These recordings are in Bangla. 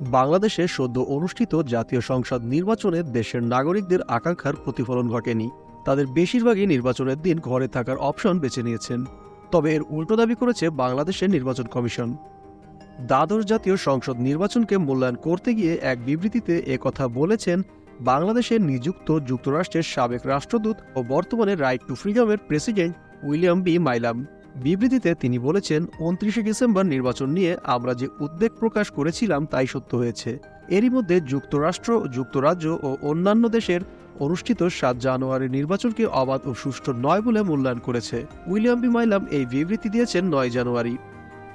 বাংলাদেশে সদ্য অনুষ্ঠিত জাতীয় সংসদ নির্বাচনে দেশের নাগরিকদের আকাঙ্ক্ষার প্রতিফলন ঘটেনি। তাদের বেশিরভাগই নির্বাচনের দিন ঘরে থাকার অপশন বেছে নিয়েছেন। তবে এর উল্টো দাবি করেছে বাংলাদেশের নির্বাচন কমিশন। দ্বাদশ জাতীয় সংসদ নির্বাচনকে মূল্যায়ন করতে গিয়ে এক বিবৃতিতে একথা বলেছেন, বাংলাদেশে নিযুক্ত যুক্তরাষ্ট্রের সাবেক রাষ্ট্রদূত ও বর্তমানে রাইট টু ফ্রিডমের প্রেসিডেন্ট উইলিয়াম বি. মাইলাম। বিবৃতিতে তিনি বলেছেন, উনত্রিশে ডিসেম্বর নির্বাচন নিয়ে আমরা যে উদ্বেগ প্রকাশ করেছিলাম তাই সত্য হয়েছে। এরই মধ্যে যুক্তরাষ্ট্র, যুক্তরাজ্য ও অন্যান্য দেশের অনুষ্ঠিত সাত জানুয়ারি নির্বাচনকে অবাধ ও সুষ্ঠু নয় বলে মূল্যায়ন করেছে। William B. মাইলাম এই বিবৃতি দিয়েছেন নয় জানুয়ারি।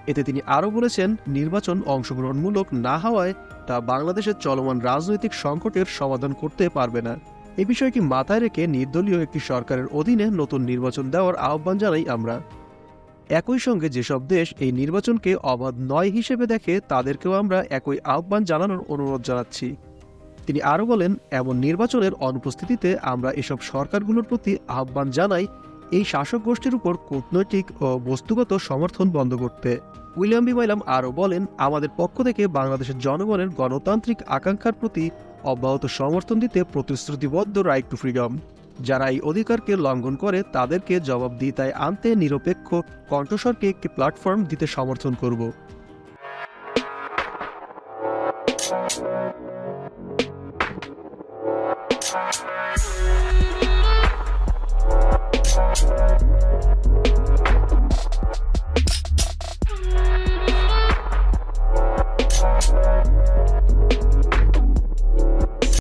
এতে তিনি আরও বলেছেন, নির্বাচন অংশগ্রহণমূলক না হওয়ায় তা বাংলাদেশের চলমান রাজনৈতিক সংকটের সমাধান করতে পারবে না। এ বিষয়টি মাথায় রেখে নির্দলীয় একটি সরকারের অধীনে নতুন নির্বাচন দেওয়ার আহ্বান জানাই আমরা। একই সঙ্গে যেসব দেশ এই নির্বাচনকে অবাধ নয় হিসেবে দেখে, তাদেরকেও আমরা একই আহ্বান জানানোর অনুরোধ জানাচ্ছি। তিনি আরও বলেন, এমন নির্বাচনের অনুপস্থিতিতে আমরা এসব সরকারগুলোর প্রতি আহ্বান জানাই এই শাসক গোষ্ঠীর উপর কূটনৈতিক ও বস্তুগত সমর্থন বন্ধ করতে। William B. মাইলাম আরও বলেন, আমাদের পক্ষ থেকে বাংলাদেশের জনগণের গণতান্ত্রিক আকাঙ্ক্ষার প্রতি অব্যাহত সমর্থন দিতে প্রতিশ্রুতিবদ্ধ রাইট টু ফ্রিডম যারা এই অধিকারকে লঙ্ঘন করে তাদেরকে জবাবদিহিতায় আনতে নিরপেক্ষ কণ্ঠস্বরকে একটি প্ল্যাটফর্ম দিতে সমর্থন করব